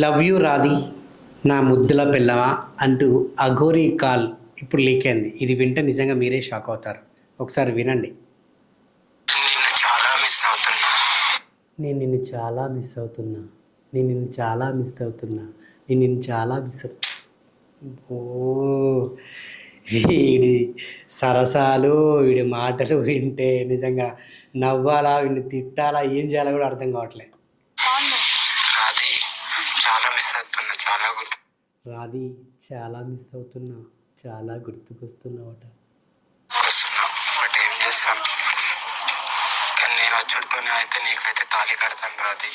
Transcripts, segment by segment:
Love you Radhi నా ముద్దుల పిల్లవా అంటూ అఘోరీ కాల్ ఇప్పుడు లీక్ అయింది. ఇది వింటే నిజంగా మీరే షాక్ అవుతారు. ఒకసారి వినండి. నిన్ను చాలా మిస్ అవుతున్నా. నేను నిన్ను చాలా మిస్ అవుతున్నా. నేను నిన్ను చాలా మిస్ అవుతున్నా. నేను నిన్ను చాలా మిస్ ఓ వీడి సరసాలు వీడి మాటలు వింటే నిజంగా నవ్వాలా వీడిని తిట్టాలా ఏం చేయాలో కూడా అర్థం కావట్లే. అది చాలా మిస్ అవుతున్నా చాలా గుర్తు రాధి చాలా మిస్ అవుతున్నా చాలా గుర్తుకొస్తున్నావట. వస్తున్నా బట్ ఏం చేస్తాం? కానీ నేను వచ్చుడితోనే అయితే నీకైతే తాళి కడతాను రాది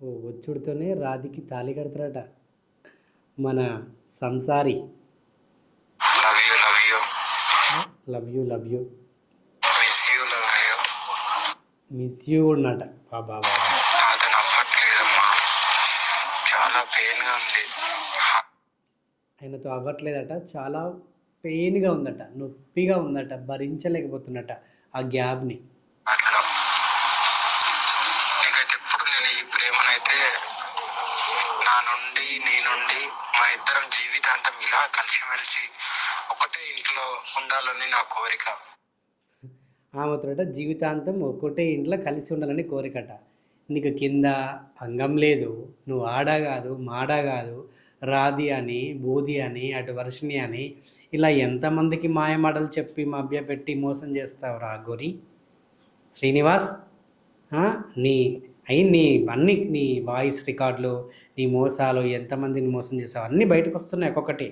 ఓ వచ్చుడితోనే రాధికి తాళి కడతారట. మన సంసారి. Love you love you love you love you miss you love you miss you ఉన్నట బాబా బాబా చాలా పెయిన్గా ఉంది. ఆయనతో అవ్వట్లేదట చాలా పెయిన్గా ఉందట నొప్పిగా ఉందట భరించలేకపోతున్నట ఆ గ్యాప్ని అట్లా. నీకైతే ఇప్పుడు నేను ఈ ప్రేమనైతే నా నుండి నీ నుండి మా ఇద్దరం జీవితాంతం ఇలా కలిసిమెలిసి ఒకటే ఇంట్లో ఉండాలని నా కోరిక. ఆమెతోట జీవితాంతం ఒక్కటే ఇంట్లో కలిసి ఉండాలని కోరికట. నీకు కింద అంగం లేదు నువ్వు ఆడ కాదు మాడ కాదు రాది అని బూది అని అటు వర్షిణి అని ఇలా ఎంతమందికి మాయమాటలు చెప్పి మభ్యపెట్టి మోసం చేస్తావు రా గోరి? శ్రీనివాస్ నీ అయి నీ అన్ని నీ వాయిస్ రికార్డులు నీ మోసాలు ఎంతమందిని మోసం చేసావు అన్నీ బయటకు వస్తున్నాయి ఒక్కొక్కటి.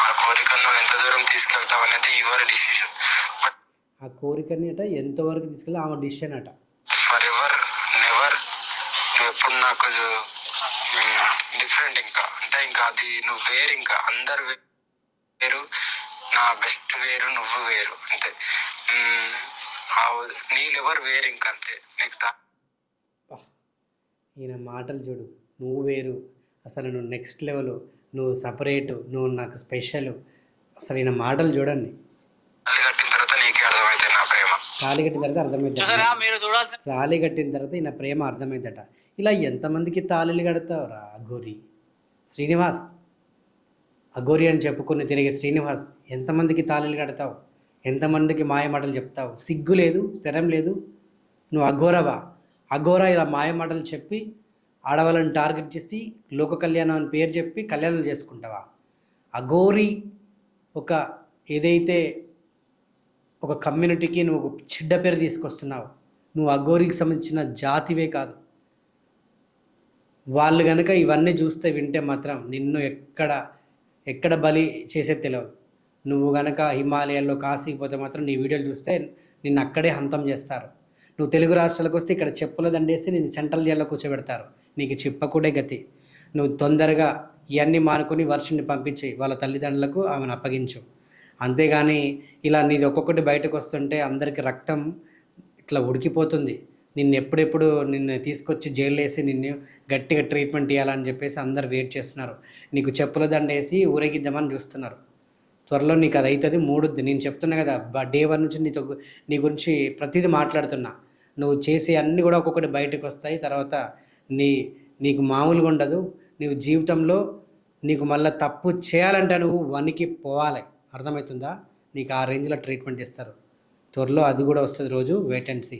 ఆ కోరికను ఎంత దూరం తీసుకెళ్తావు అనేది యువర్ డిసిషన్ బట్ ఆ కోరికని అట ఎంతవరకు తీసుకెళ్ళి ఆమె డిసిషన్ అట. ఫర్ ఎవర్ ఎవర్ ఎప్పుడు నాకు డిఫరెంట్ ఇంకా. అంటే ఇంకా అది నువ్వు వేరు ఇంకా. అందరు వే- వేరు నా బెస్ట్ వేరు నువ్వు వేరు. అంతే. మ్మ్, ఆ నీళ్ళెవరు వేరు ఇంకా అంతే. నీకు ఈయన మాటలు చూడు. నువ్వు వేరు. అసలు నువ్వు నెక్స్ట్ లెవెల్ నువ్వు సపరేటు నువ్వు నాకు స్పెషల్ అసలు ఈయన మాటలు చూడండి తాళి కట్టిన తర్వాత నీకే అర్థమైతే నా ప్రేమ తాళి కట్టిన తర్వాత అర్థమైంది తాళి కట్టిన తర్వాత ఈయన ప్రేమ అర్థమైందట. ఇలా ఎంతమందికి తాళిలు కడతావురా? అఘోరి. శ్రీనివాస్. అఘోరి అని చెప్పుకుని తిరిగే శ్రీనివాస్ ఎంతమందికి తాళిలు కడతావు? ఎంతమందికి మాయమాటలు చెప్తావు? సిగ్గు లేదు శరం లేదు. నువ్వు అఘోరవా? అఘోర ఇలా మాయమాటలు చెప్పి ఆడవాళ్ళని టార్గెట్ చేసి లోక కళ్యాణం అని పేరు చెప్పి కళ్యాణం చేసుకుంటావా? అఘోరి ఒక ఏదైతే ఒక కమ్యూనిటీకి నువ్వు ఒక చెడ్డ పేరు తీసుకొస్తున్నావు. నువ్వు అఘోరికి సంబంధించిన జాతివే కాదు. వాళ్ళు కనుక ఇవన్నీ చూస్తే వింటే మాత్రం నిన్ను ఎక్కడ ఎక్కడ బలి చేసే తెలియదు నువ్వు గనక హిమాలయాల్లో కాశీకి పోతే మాత్రం నీ వీడియోలు చూస్తే నిన్ను అక్కడే హంతం చేస్తారు. నువ్వు తెలుగు రాష్ట్రాలకు వస్తే ఇక్కడ చెప్పుల దండేసి నేను సెంట్రల్ జైల్లో కూర్చోబెడతారు. నీకు చెప్పకూడే గతి. నువ్వు తొందరగా ఇవన్నీ మానుకొని వర్షుని పంపించి వాళ్ళ తల్లిదండ్రులకు ఆమెను అప్పగించు. అంతేగాని ఇలా నీది ఒక్కొక్కటి బయటకు వస్తుంటే అందరికి రక్తం ఇట్లా ఉడికిపోతుంది. నిన్ను ఎప్పుడెప్పుడు నిన్ను తీసుకొచ్చి జైలు వేసి నిన్ను గట్టిగా ట్రీట్మెంట్ ఇవ్వాలని చెప్పేసి అందరు వెయిట్ చేస్తున్నారు. నీకు చెప్పుల దండ వేసి ఊరేగిద్దామని చూస్తున్నారు. త్వరలో నీకు అది అవుతుంది మూడుద్ది. నేను చెప్తున్నా కదా డే వన్ నుంచి నీతో నీ గురించి ప్రతిదీ మాట్లాడుతున్నా. నువ్వు చేసే అన్నీ కూడా ఒక్కొక్కటి బయటకు వస్తాయి. తర్వాత నీ నీకు మామూలుగా ఉండదు నీవు జీవితంలో నీకు మళ్ళీ తప్పు చేయాలంటే నువ్వు వనికి పోవాలి. అర్థమవుతుందా? నీకు ఆ రేంజ్లో ట్రీట్మెంట్ ఇస్తారు. త్వరలో అది కూడా వస్తుంది రోజు వెయిట్ అండ్ సీ